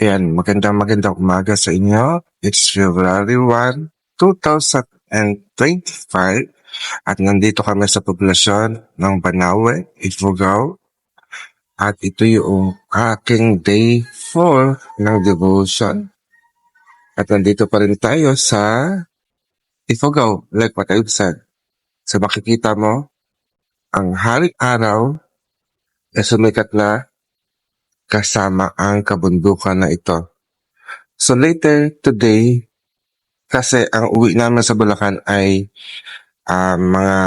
Ayan, magandang magandang umaga sa inyo. It's February 1, 2025 at nandito kami sa poblasyon ng Banawe, Ifugao. At ito yung aking day 4 ng devotion. At nandito pa rin tayo sa Ifugao, like what I've said. So makikita mo, ang haring araw ay sumikat na kasama ang kabundukan na ito. So later today, kasi ang uwi namin sa Bulacan ay ah, mga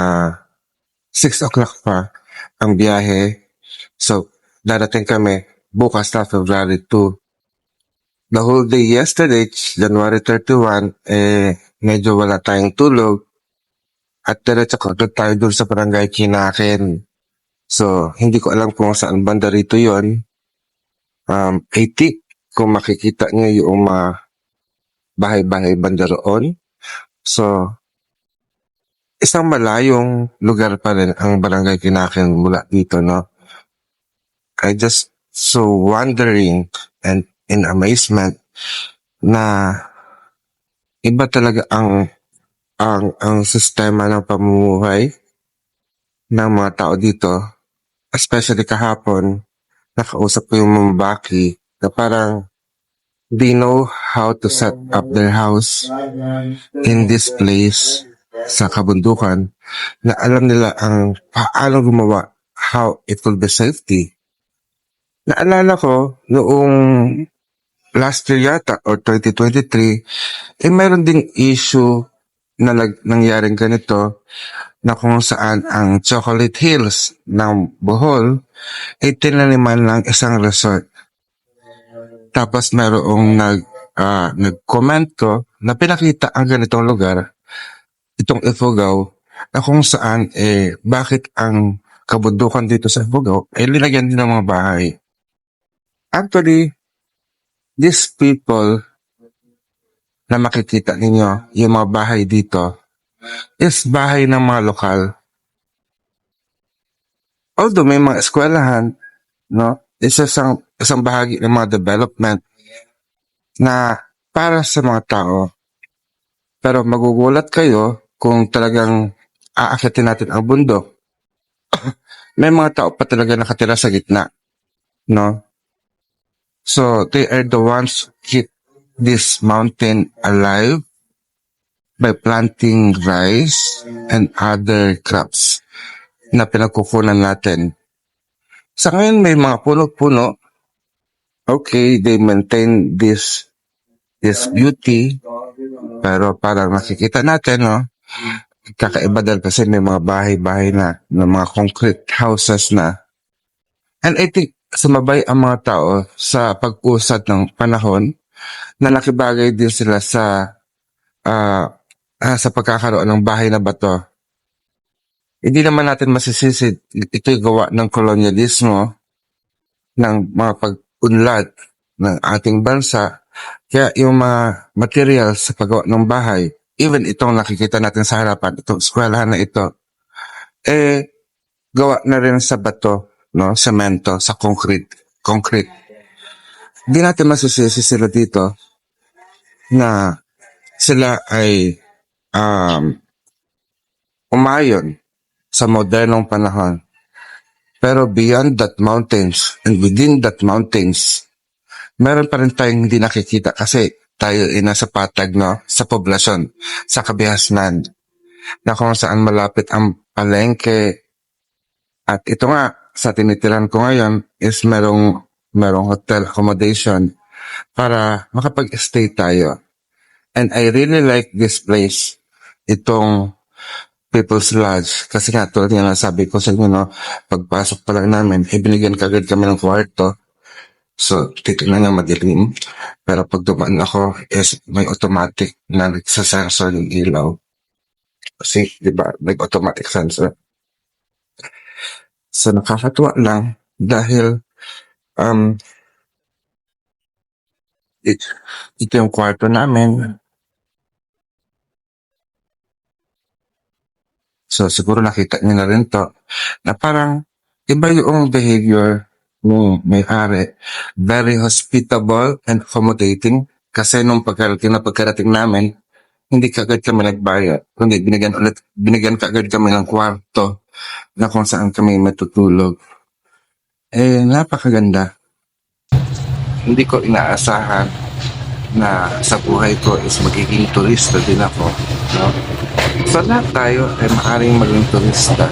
6 o'clock pa ang biyahe. So darating kami bukas na February 2. The whole day yesterday, January 31, eh, medyo wala tayong tulog. At diretso kagad tayo doon sa barangay Kinakin. So, hindi ko alam kung saan banda rito yon um, 80 kung makikita niyo yung mga bahay-bahay banda roon. So, isang malayong lugar pa rin ang barangay Kinakin mula dito, no? I just so wondering and in amazement na iba talaga ang ang ang sistema ng pamumuhay ng mga tao dito, especially kahapon, nakausap ko yung mambaki na parang they know how to set up their house in this place sa kabundukan na alam nila ang paano gumawa, how it will be safety. Naalala ko noong last year yata or 2023, eh meron ding issue na nag, nangyaring ganito na kung saan ang Chocolate Hills ng Bohol ay tinaniman ng isang resort. Tapos merong nag, ah, nag-comment ko na pinakita ang ganitong lugar, itong Ifugao, na kung saan eh bakit ang kabundukan dito sa Ifugao ay linagyan din ng mga bahay. Actually, these people na makikita ninyo, yung mga bahay dito, is bahay ng mga lokal. Although may mga eskwelahan, no, isa isang, isang bahagi ng mga development na para sa mga tao. Pero magugulat kayo kung talagang aakyatin natin ang bundok. may mga tao pa talaga nakatira sa gitna. No? So, they are the ones keep this mountain alive by planting rice and other crops na pinagkukunan natin. Sa ngayon may mga puno-puno. Okay, they maintain this this beauty. Pero parang nakikita natin, no? Kakaiba dahil kasi may mga bahay-bahay na, ng mga concrete houses na. And I think sumabay ang mga tao sa pag-usad ng panahon na nakibagay din sila sa ah, sa pagkakaroon ng bahay na bato. Hindi naman natin masisisi ito'y gawa ng kolonyalismo ng mga pag-unlad ng ating bansa. Kaya yung mga materials sa paggawa ng bahay, even itong nakikita natin sa harapan, itong eskwelahan na ito, eh, gawa na rin sa bato, no? Semento, sa concrete. Concrete. Hindi natin masisisi sila dito na sila ay um, umayon sa modernong panahon. Pero beyond that mountains and within that mountains, meron pa rin tayong hindi nakikita kasi tayo ay nasa patag no, sa poblasyon, sa kabihasnan, na kung saan malapit ang palengke. At ito nga, sa tinitiran ko ngayon is merong, merong hotel accommodation para makapag-stay tayo. And I really like this place, itong People's Lodge. Kasi nga, tulad nga sabi ko sa inyo, no, pagpasok pa lang namin, ibinigyan kagad kami ng kwarto. So, dito na madilim. Pero pag dumaan ako, is may automatic na nagsasensor yung ilaw. Kasi, di ba, nag-automatic sensor. So, nakakatuwa lang dahil um, it, ito yung kwarto namin. So, siguro nakita niyo na rin to na parang iba yung behavior nung may-ari. Very hospitable and accommodating. Kasi nung pagkarating na pagkarating namin, hindi kagad kami nagbayad. Kundi binigyan ulit, binigyan kagad kami ng kwarto na kung saan kami matutulog. Eh, napakaganda. Hindi ko inaasahan na sa buhay ko is magiging turista din ako. No? So lahat tayo ay maaaring maging turista.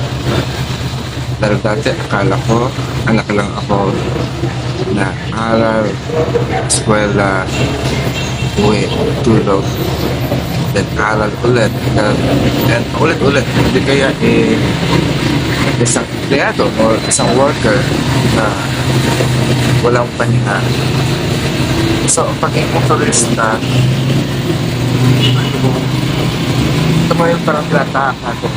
Dahil dati akala ko, anak lang ako na aral, eskwela, uwi, tulog, then aral ulit, and, and ulit-ulit. Hindi kaya eh, isang empleyado o isang worker na walang pahinga. So, pag ikong turista, ito mo yung parang tinatahan ko.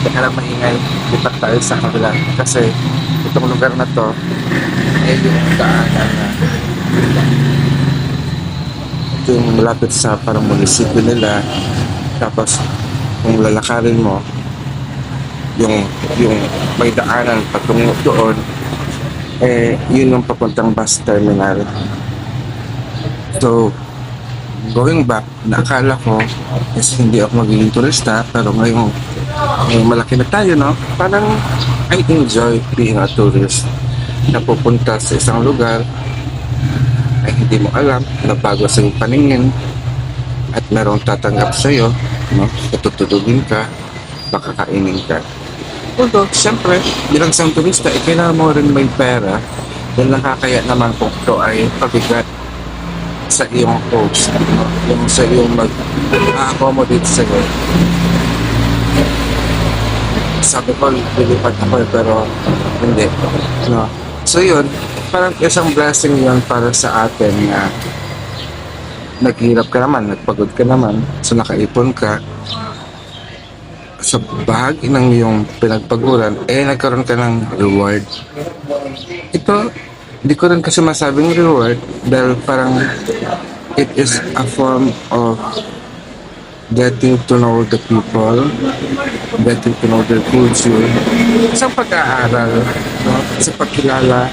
Teka lang maingay, lipat tayo sa kabila. Kasi itong lugar na to, ay yung daanan na ito yung malapit sa parang munisipyo nila. Tapos, kung lalakarin mo, yung yung may daanan patungo doon, eh, yun yung papuntang bus terminal. So, going back, nakala ko is hindi ako magiging turista, pero ngayong, ngayong malaki na tayo, no? Parang I enjoy being a tourist. Napupunta sa isang lugar ay hindi mo alam na bago sa iyong paningin at merong tatanggap sa iyo, no? Tututulugin ka, baka kainin ka. Although, siyempre, bilang isang turista, eh, kailangan mo rin may pera dahil nakakaya naman kung ito ay pabigat sa iyong host, no? yung sa iyong mag-accommodate sa iyo. Sabi ko, lilipat ako eh, pero hindi. No? So yun, parang isang blessing yun para sa atin na naghirap ka naman, nagpagod ka naman, so nakaipon ka, sa bahagi ng iyong pinagpaguran, eh nagkaroon ka ng reward. Ito, hindi ko rin kasi masabing reward dahil parang it is a form of getting to know the people, getting to know their culture, isang pag-aaral, sa pagkilala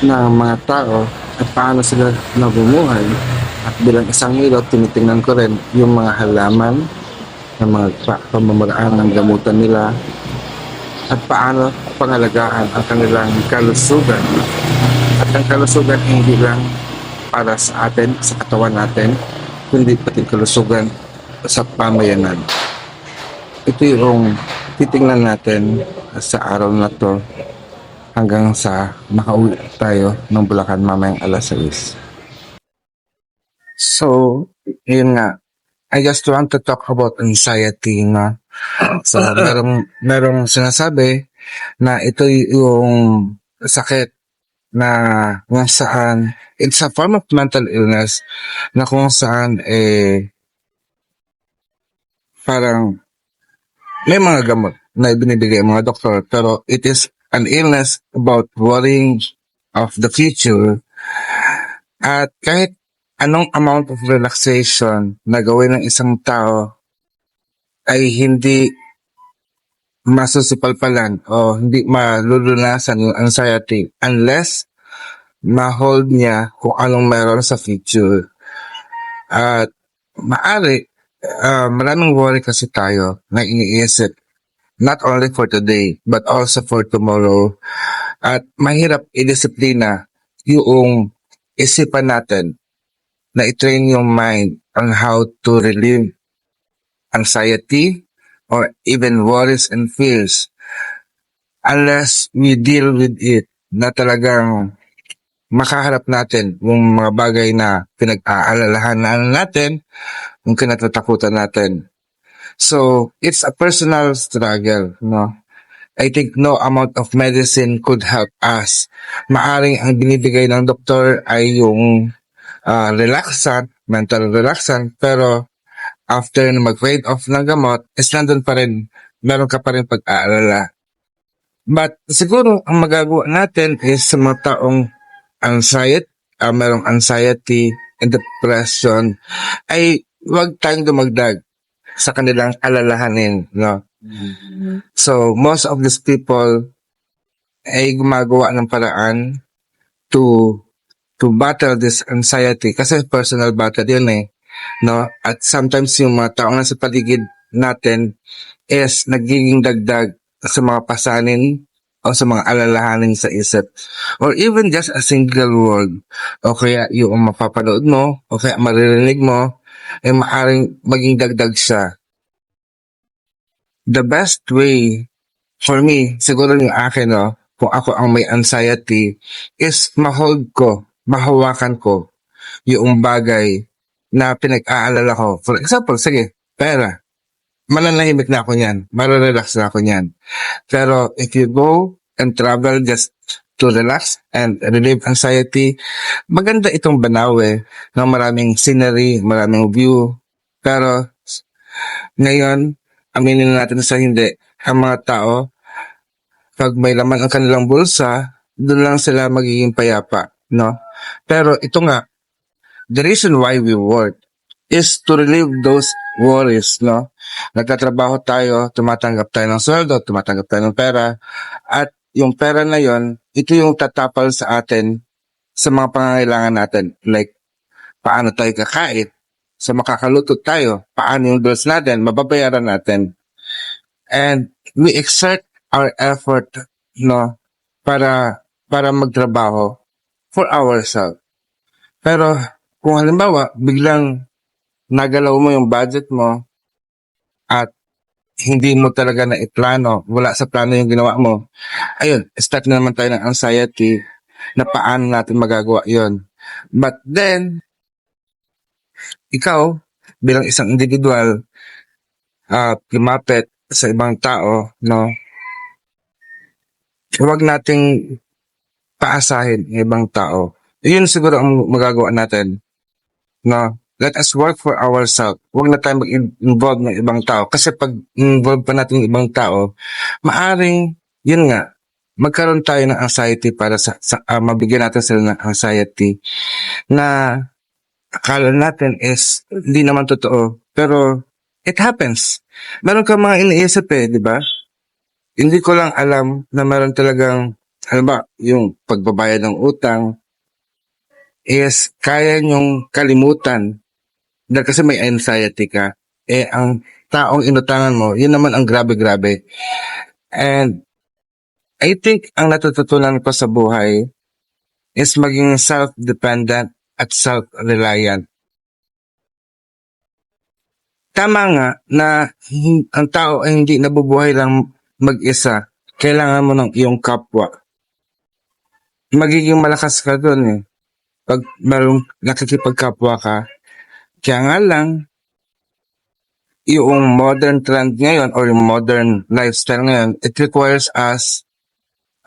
ng mga tao at paano sila nabumuhay. At bilang isang hilo, tinitingnan ko rin yung mga halaman, ng mga pa- pamamaraan ng gamutan nila, at paano pangalagaan ang kanilang kalusugan. At ang kalusugan hindi lang para sa atin, sa katawan natin, kundi pati kalusugan sa pamayanan. Ito yung titingnan natin sa araw na to hanggang sa makauwi tayo ng Bulacan mamayang alas 6. So, yun nga. I just want to talk about anxiety nga. So, merong, merong sinasabi na ito yung sakit na kung saan it's a form of mental illness na kung saan eh parang may mga gamot na ibinibigay mga doktor pero it is an illness about worrying of the future at kahit anong amount of relaxation na gawin ng isang tao ay hindi masusipalpalan o hindi malulunasan yung anxiety unless ma-hold niya kung anong meron sa future. At maari, ah, maraming worry kasi tayo na iniisip not only for today but also for tomorrow. At mahirap idisiplina yung isipan natin na i-train yung mind on how to relieve anxiety or even worries and fears unless we deal with it na talagang makaharap natin yung mga bagay na pinag-aalalahanan natin, yung kinatatakutan natin. So, it's a personal struggle, no? I think no amount of medicine could help us. Maaring ang binibigay ng doktor ay yung ah, relaxant, mental relaxant, pero after na mag-fade off ng gamot, is nandun pa rin, meron ka pa rin pag-aalala. But siguro ang magagawa natin is sa mga taong anxiety, ah, merong anxiety and depression, ay wag tayong dumagdag sa kanilang alalahanin, no? So, most of these people ay gumagawa ng paraan to to battle this anxiety. Kasi personal battle yun eh. No? At sometimes yung mga tao na sa paligid natin is nagiging dagdag sa mga pasanin o sa mga alalahanin sa isip. Or even just a single word. O kaya yung mapapanood mo o kaya maririnig mo ay maaring maging dagdag siya. The best way for me siguro yung akin no kung ako ang may anxiety is ma-hold ko mahawakan ko yung bagay na pinag-aalala ko. For example, sige, pera. Mananahimik na ako niyan. Mararelax na ako niyan. Pero if you go and travel just to relax and relieve anxiety, maganda itong Banawe ng maraming scenery, maraming view. Pero ngayon, aminin natin sa hindi, ang mga tao, pag may laman ang kanilang bulsa, doon lang sila magiging payapa, no? Pero ito nga, the reason why we work is to relieve those worries, no? Nagtatrabaho tayo, tumatanggap tayo ng sweldo, tumatanggap tayo ng pera, at yung pera na yon, ito yung tatapal sa atin sa mga pangangailangan natin. Like, paano tayo kakain? Sa makakaluto tayo, paano yung bills natin, mababayaran natin. And we exert our effort, no, para, para magtrabaho for ourselves. Pero kung halimbawa, biglang nagalaw mo yung budget mo at hindi mo talaga na iplano, wala sa plano yung ginawa mo, ayun, start na naman tayo ng anxiety na paano natin magagawa yon. But then, ikaw, bilang isang individual, uh, lumapit sa ibang tao, no, huwag nating paasahin ng ibang tao. Yun siguro ang magagawa natin. No? Let us work for ourselves. Huwag na tayo mag-involve ng ibang tao. Kasi pag involve pa natin ng ibang tao, maaring, yun nga, magkaroon tayo ng anxiety para sa, sa ah, mabigyan natin sila ng anxiety na akala natin is hindi naman totoo. Pero it happens. Meron ka mga iniisip eh, di ba? Hindi ko lang alam na meron talagang, ba, yung pagbabayad ng utang is kaya nyong kalimutan dahil kasi may anxiety ka. Eh, ang taong inutangan mo, yun naman ang grabe-grabe. And I think ang natututunan ko sa buhay is maging self-dependent at self-reliant. Tama nga na ang tao ay hindi nabubuhay lang mag-isa. Kailangan mo ng iyong kapwa. Magiging malakas ka doon eh. Pag merong nakikipagkapwa ka. Kaya nga lang, yung modern trend ngayon or yung modern lifestyle ngayon, it requires us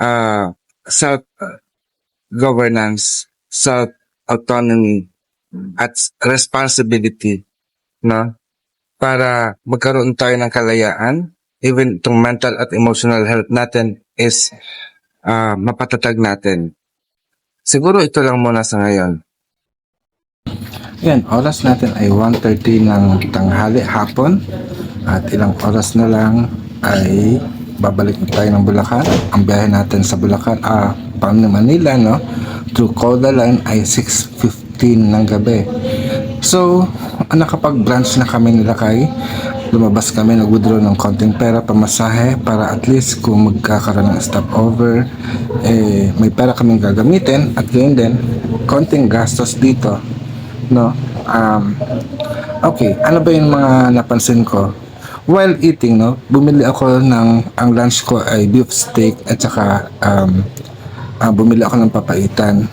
uh, self-governance, self-autonomy, at responsibility, no? Para magkaroon tayo ng kalayaan, even itong mental at emotional health natin is uh, mapatatag natin. Siguro ito lang muna sa ngayon. Yan, oras natin ay 1.30 ng tanghali hapon at ilang oras na lang ay babalik na tayo ng Bulacan. Ang biyahe natin sa Bulacan, ah, pang Manila, no? Through Coda Line ay 6.15 ng gabi. So, ah, nakapag-branch na kami nila kay lumabas kami, nag-withdraw ng konting pera, pamasahe, para at least kung magkakaroon ng stopover, eh, may pera kaming gagamitin. At gayon din, konting gastos dito no? Um okay ano ba yung mga napansin ko? While eating no? Bumili ako ng ang lunch ko ay beef steak at saka um ah, bumili ako ng papaitan.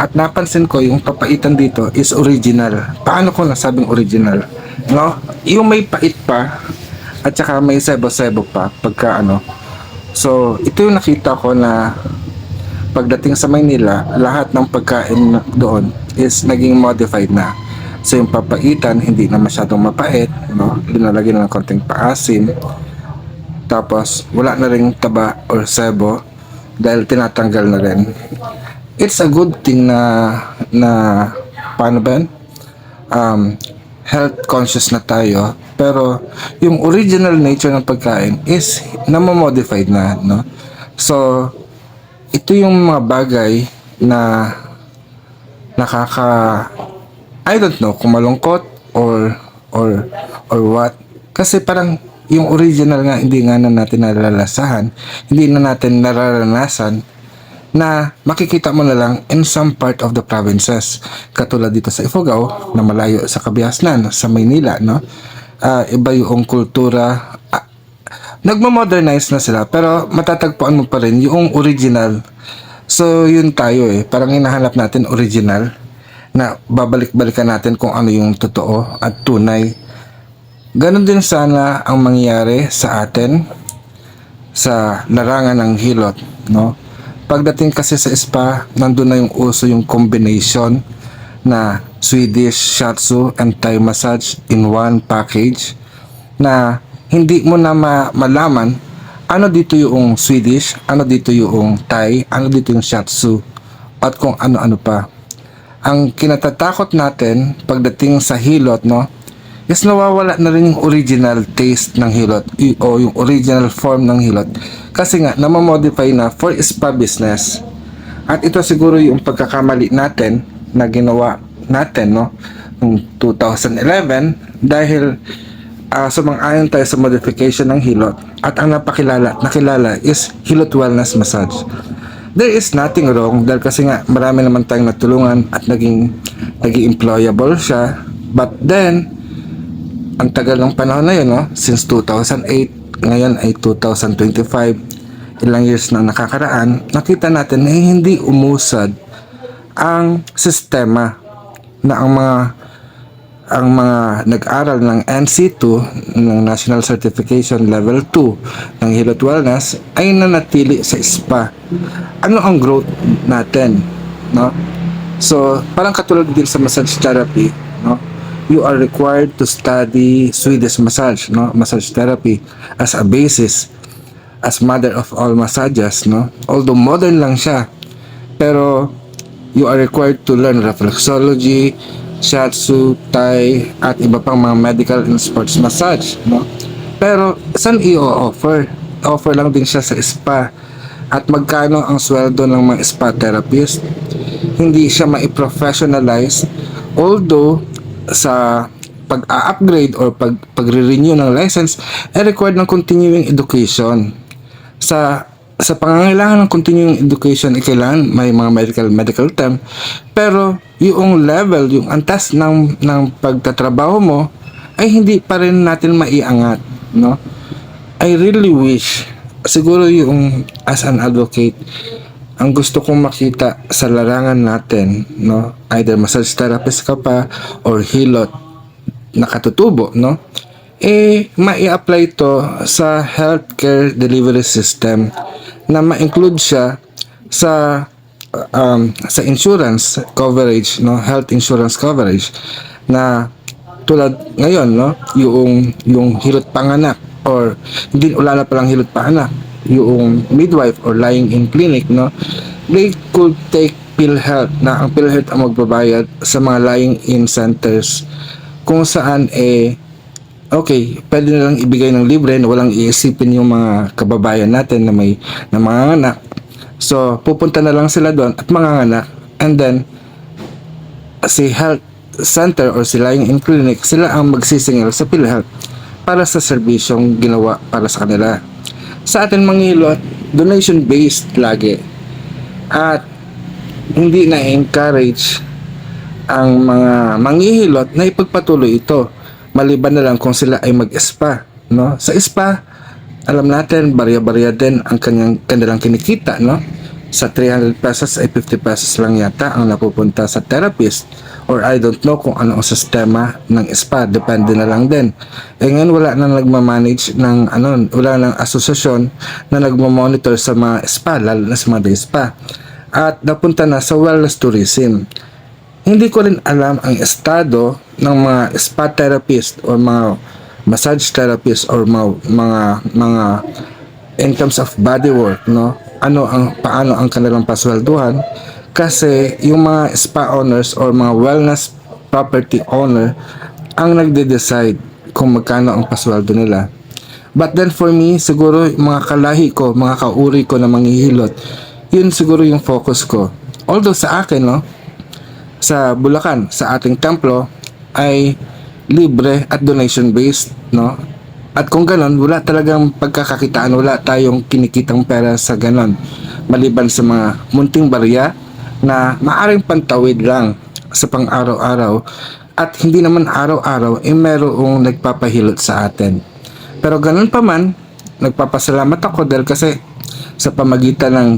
At napansin ko yung papaitan dito is original. Paano ko nasabing original no yung may pait pa at saka may sebo-sebo pa pagka ano so ito yung nakita ko na pagdating sa Maynila, lahat ng pagkain doon is naging modified na. So yung papaitan, hindi na masyadong mapait, no? Linalagyan na ng konting paasim. Tapos, wala na rin taba or sebo dahil tinatanggal na rin. It's a good thing na, na, paano ba yan? Um, health conscious na tayo pero yung original nature ng pagkain is namomodified na no? So ito yung mga bagay na nakaka I don't know kung malungkot or or or what. Kasi parang yung original nga hindi nga na natin nalalasahan hindi na natin nararanasan na makikita mo na lang in some part of the provinces. Katulad dito sa Ifugao na malayo sa Kabiasnan sa Maynila no? Ah, iba yung kultura. Ah, nagmo-modernize na sila pero matatagpuan mo pa rin yung original. So yun tayo eh. Parang hinahanap natin original na babalik-balikan natin kung ano yung totoo at tunay. Ganon din sana ang mangyayari sa atin sa larangan ng hilot no pagdating kasi sa spa nandun na yung uso yung combination na Swedish shiatsu and Thai massage in one package na hindi mo na ma- malaman ano dito yung Swedish, ano dito yung Thai, ano dito yung shiatsu at kung ano-ano pa. Ang kinatatakot natin pagdating sa hilot, no, is nawawala na rin yung original taste ng hilot o yung original form ng hilot. Kasi nga namamodify na for spa business. At ito siguro yung pagkakamali natin na ginawa natin no noong 2011 dahil uh, sumang-ayon tayo sa modification ng hilot. At ang napakilala nakilala is hilot wellness massage. There is nothing wrong dahil kasi nga marami naman tayong natulungan at naging naging employable siya. But then ang tagal ng panahon na yun, no? Since 2008, ngayon ay 2025, ilang years na nakakaraan, nakita natin na hindi umusad ang sistema na ang mga ang mga nag-aral ng NC2 ng National Certification Level 2 ng Hilot Wellness ay nanatili sa spa. Ano ang growth natin, no? So, parang katulad din sa massage therapy? You are required to study Swedish massage, no? Massage therapy as a basis as mother of all massages, no? Although modern lang siya, pero you are required to learn reflexology, shiatsu, Thai, at iba pang mga medical and sports massage, no? Pero, saan i-offer? Offer lang din siya sa spa. At magkano ang sweldo ng mga spa therapist? Hindi siya ma-professionalize. Although, sa pag-upgrade or pag pagre-renew ng license, ay required ng continuing education. Sa sa pangangailangan ng continuing education, ay kailangan may mga medical medical term. Pero yung level, yung antas ng ng pagtatrabaho mo ay hindi pa rin natin maiangat, no? I really wish siguro yung as an advocate ang gusto kong makita sa larangan natin, no? Either massage therapist ka pa or hilot nakatutubo, no? Eh, mai-apply to sa healthcare delivery system na ma-include siya sa um, sa insurance coverage, no? Health insurance coverage na tulad ngayon, no? Yung yung hilot panganak or hindi wala na palang hilot panganak, yung midwife or lying in clinic, no? They could take PhilHealth na ang PhilHealth ang magbabayad sa mga lying in centers kung saan eh okay, pwede na lang ibigay ng libre na walang iisipin yung mga kababayan natin na may na mga anak. So, pupunta na lang sila doon at mga anak and then si health center or si lying in clinic, sila ang magsisingil sa PhilHealth para sa serbisyong ginawa para sa kanila. Sa atin mangilot, donation based lagi. At hindi na-encourage ang mga manghihilot na ipagpatuloy ito maliban na lang kung sila ay mag-spa no sa spa alam natin barya-barya din ang kanyang kanilang kinikita no sa 300 pesos ay 50 pesos lang yata ang napupunta sa therapist. Or I don't know kung ano ang sistema ng spa depende na lang din. Eh ngayon wala na nagmamanage ng ano wala nang asosasyon na nagmamonitor sa mga spa lalo na sa mga day spa. At napunta na sa wellness tourism. Hindi ko rin alam ang estado ng mga spa therapist or mga massage therapist or mga mga, mga in terms of body work no ano ang paano ang kanilang paswelduhan kasi yung mga spa owners or mga wellness property owner ang nagde-decide kung magkano ang pasweldo nila but then for me siguro mga kalahi ko mga kauri ko na manghihilot Yun siguro yung focus ko. Although sa akin, no, sa Bulacan, sa ating templo, ay libre at donation based, no? At kung ganon, wala talagang pagkakakitaan, wala tayong kinikitang pera sa ganon. Maliban sa mga munting barya na maaring pantawid lang sa pang-araw-araw at hindi naman araw-araw eh merong nagpapahilot sa atin. Pero ganun pa man, nagpapasalamat ako dahil kasi sa pamagitan ng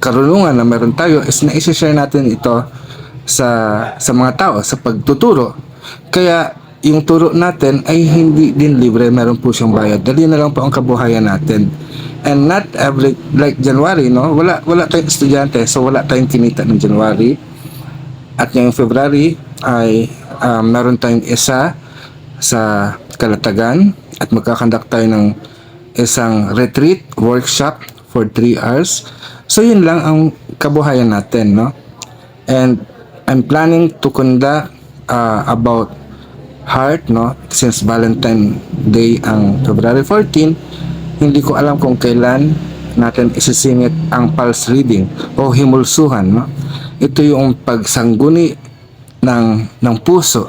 karunungan na meron tayo is na share natin ito sa sa mga tao sa pagtuturo. Kaya yung turo natin ay hindi din libre, meron po siyang bayad. Dali na lang po ang kabuhayan natin. And not every like January, no? Wala wala tayong estudyante, so wala tayong kinita ng January. At ngayong February ay um, meron tayong isa sa Kalatagan at magkakandak tayo ng isang retreat workshop for 3 hours. So yun lang ang kabuhayan natin, no? And I'm planning to conduct uh, about heart, no? Since Valentine Day ang February 14, hindi ko alam kung kailan natin isisingit ang pulse reading o himulsuhan, no? Ito yung pagsangguni ng ng puso.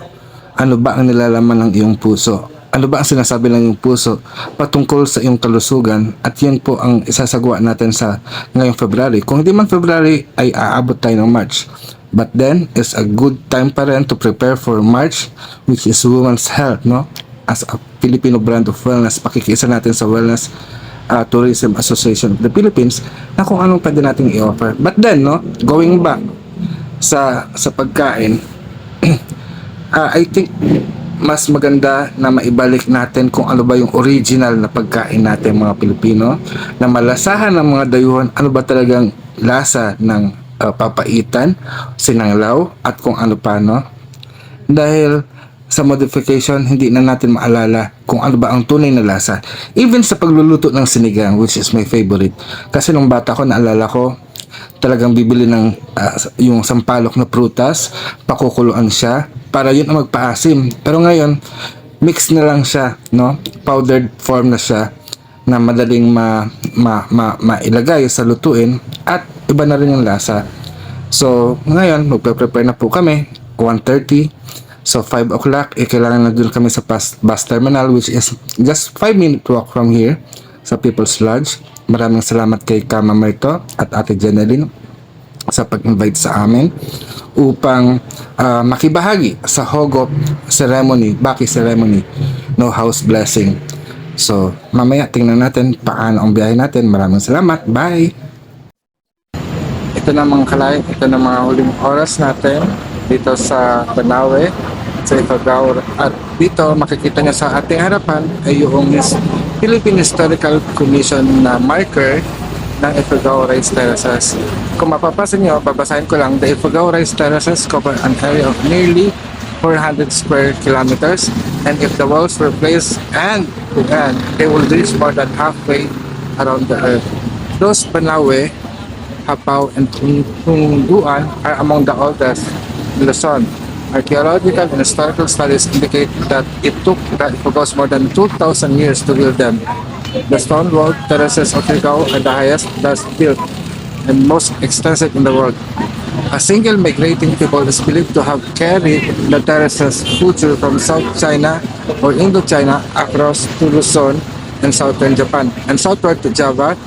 Ano ba ang nilalaman ng iyong puso? Ano ba ang sinasabi ng iyong puso patungkol sa iyong kalusugan? At yun po ang isasagawa natin sa ngayong February. Kung hindi man February, ay aabot tayo ng March. But then, it's a good time pa rin to prepare for March, which is Women's Health, no? As a Filipino brand of wellness, pakikisa natin sa Wellness uh, Tourism Association of the Philippines na kung anong pwede nating i-offer. But then, no, going back sa sa pagkain, ah, I think mas maganda na maibalik natin kung ano ba yung original na pagkain natin mga Pilipino na malasahan ng mga dayuhan ano ba talagang lasa ng ah, papaitan, sinanglaw at kung ano pa no dahil sa modification hindi na natin maalala kung ano ba ang tunay na lasa even sa pagluluto ng sinigang which is my favorite kasi nung bata ko naalala ko talagang bibili ng ah, yung sampalok na prutas, pakukuluan siya para yun ang magpaasim. Pero ngayon, mix na lang siya, no? Powdered form na siya na madaling ma, ma, ma, mailagay sa lutuin at iba na rin yung lasa. So, ngayon, magpe-prepare na po kami, 1.30. So, 5 o'clock, eh, kailangan na dun kami sa bus, bus terminal which is just 5 minute walk from here sa People's Lodge. Maraming salamat kay Kama Merto at Ate Janeline sa pag-invite sa amin upang ah, makibahagi sa Hogop ceremony, Baki ceremony, no house blessing. So, mamaya tingnan natin paano ang biyahe natin. Maraming salamat. Bye! Ito na mga kalay, ito na mga huling oras natin dito sa Banawe, sa Ifugao. At dito makikita niyo sa ating harapan ay yung Philippine Historical Commission na marker ng Ifugao Rice Terraces. Kung mapapasin niyo, babasahin ko lang, the Ifugao Rice Terraces cover an area of nearly 400 square kilometers and if the walls were placed end to end, they will reach more than halfway around the earth. Those Banawe Hapaw, and Tungguan are among the oldest in Luzon. Archaeological and historical studies indicate that it took the Ifugaos more than 2,000 years to build them. The stone wall terraces of Ifugao are the highest thus built and most extensive in the world. A single migrating people is believed to have carried the terraces culture from South China or Indochina across to Luzon and southern Japan and southward to Java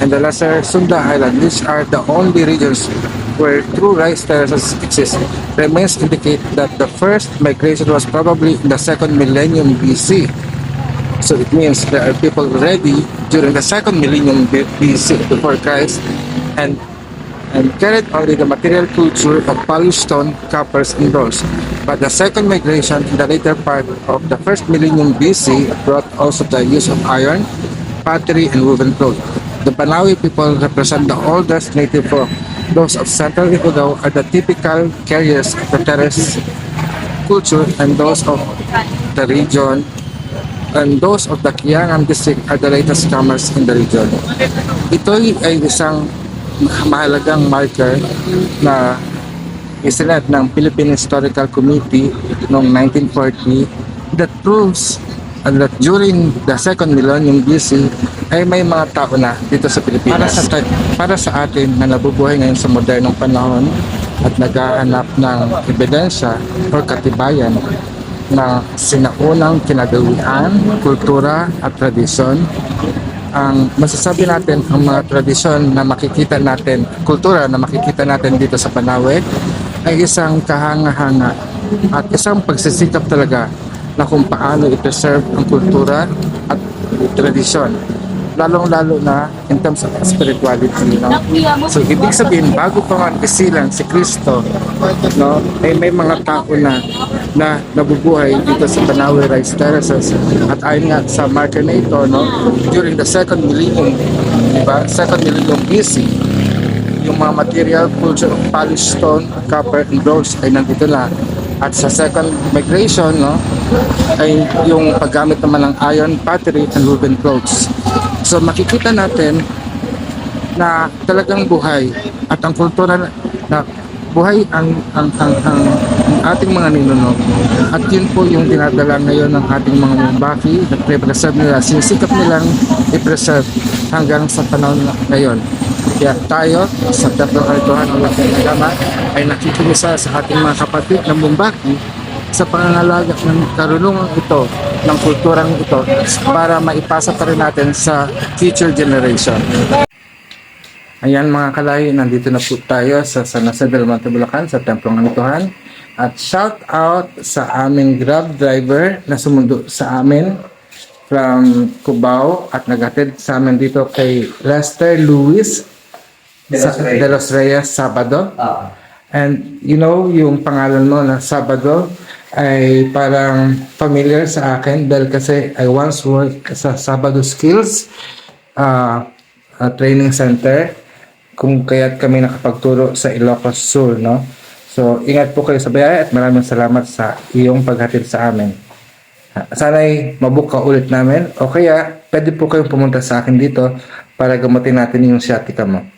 and the lesser Sunda Island, which are the only regions where true rice terraces exist. Remains indicate that the first migration was probably in the second millennium BC. So it means there are people already during the second millennium BC before Christ and and carried only the material culture of polished stone, coppers, and bronze. But the second migration in the later part of the first millennium BC brought also the use of iron, pottery, and woven cloth. The Banawi people represent the oldest native folk. Those of central Ifugao are the typical carriers of the terrace culture and those of the region and those of the Kiangan district are the latest comers in the region. Ito ay isang mahalagang marker na isinet ng Philippine Historical Committee noong 1940 that proves that during the second millennium BC ay may mga tao na dito sa Pilipinas. Para sa, para sa atin na nabubuhay ngayon sa modernong panahon at naghahanap ng ebidensya or katibayan na sinaunang kinagawian, kultura at tradisyon ang masasabi natin ang mga tradisyon na makikita natin, kultura na makikita natin dito sa Panawe ay isang kahanga-hanga at isang pagsisikap talaga na kung paano i-preserve ang kultura at tradisyon lalong-lalo na in terms of spirituality no? so ibig sabihin bago pa man isilang si Kristo no ay may mga tao na na nabubuhay dito sa Panawe Rice Terraces at ayon nga sa marker na ito no during the second millennium di second millennium BC yung mga material culture of polished stone, copper, and bronze ay nandito na. At sa second migration, no, ay yung paggamit naman ng iron pottery and woven clothes. So makikita natin na talagang buhay at ang kultura na, buhay ang, ang, ang, ang, ang ating mga ninuno at yun po yung dinadala ngayon ng ating mga mumbaki na pre-preserve nila. Sinisikap nilang i-preserve hanggang sa panahon ngayon. Kaya tayo sa Templo Kalituhan ng Nagama ay nakikimisa sa ating mga kapatid na mumbaki sa pangangalaga ng karunungan ito ng kulturang ito para maipasa pa rin natin sa future generation. Ayan mga kalay, nandito na po tayo sa San Jose del Monte Bulacan sa Templong Anituhan. At shout out sa aming grab driver na sumundo sa amin from Cubao at naghatid sa amin dito kay Lester Lewis De sa, Los Reyes. de Los Reyes Sabado. Ah, And you know, yung pangalan mo na Sabado ay parang familiar sa akin dahil kasi I once worked sa Sabado Skills uh, uh, Training Center kung kaya't kami nakapagturo sa Ilocos Sur, no? So, ingat po kayo sa bayay at maraming salamat sa iyong paghatid sa amin. Sana'y mabuka ulit namin o kaya pwede po kayong pumunta sa akin dito para gamutin natin yung sciatica mo.